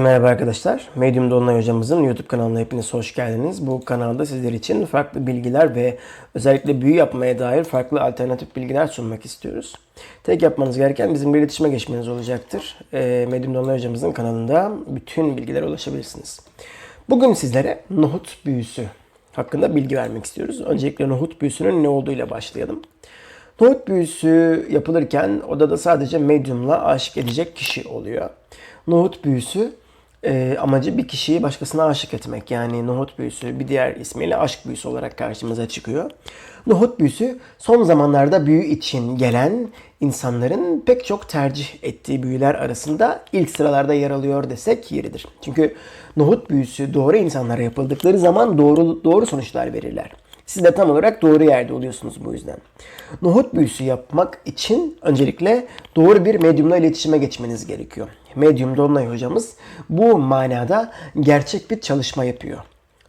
Merhaba arkadaşlar. Medium Dolunay hocamızın YouTube kanalına hepiniz hoş geldiniz. Bu kanalda sizler için farklı bilgiler ve özellikle büyü yapmaya dair farklı alternatif bilgiler sunmak istiyoruz. Tek yapmanız gereken bizim bir iletişime geçmeniz olacaktır. Ee, Medium Dolunay hocamızın kanalında bütün bilgilere ulaşabilirsiniz. Bugün sizlere nohut büyüsü hakkında bilgi vermek istiyoruz. Öncelikle nohut büyüsünün ne olduğuyla başlayalım. Nohut büyüsü yapılırken odada sadece medyumla aşık edecek kişi oluyor. Nohut büyüsü e, amacı bir kişiyi başkasına aşık etmek. Yani nohut büyüsü bir diğer ismiyle aşk büyüsü olarak karşımıza çıkıyor. Nohut büyüsü son zamanlarda büyü için gelen insanların pek çok tercih ettiği büyüler arasında ilk sıralarda yer alıyor desek yeridir. Çünkü nohut büyüsü doğru insanlara yapıldıkları zaman doğru doğru sonuçlar verirler. Siz de tam olarak doğru yerde oluyorsunuz bu yüzden. Nohut büyüsü yapmak için öncelikle doğru bir medyumla iletişime geçmeniz gerekiyor. Medyum Dolunay hocamız bu manada gerçek bir çalışma yapıyor.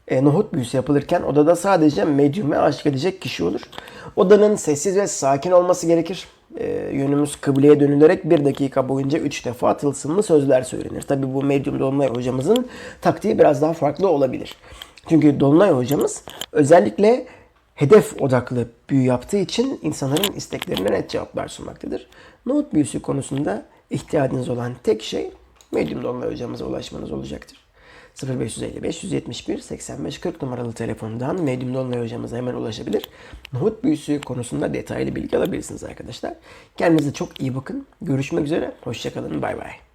E, nohut büyüsü yapılırken odada sadece medyume aşık edecek kişi olur. Odanın sessiz ve sakin olması gerekir. E, yönümüz kıbleye dönülerek bir dakika boyunca üç defa tılsımlı sözler söylenir. Tabi bu medyum Dolunay hocamızın taktiği biraz daha farklı olabilir. Çünkü Dolunay hocamız özellikle hedef odaklı büyü yaptığı için insanların isteklerine net cevaplar sunmaktadır. Nohut büyüsü konusunda ihtiyacınız olan tek şey Medium Dolunay hocamıza ulaşmanız olacaktır. 0555 171 85 40 numaralı telefondan Medium Dolunay hocamıza hemen ulaşabilir. Nohut büyüsü konusunda detaylı bilgi alabilirsiniz arkadaşlar. Kendinize çok iyi bakın. Görüşmek üzere. Hoşçakalın. Bay bay.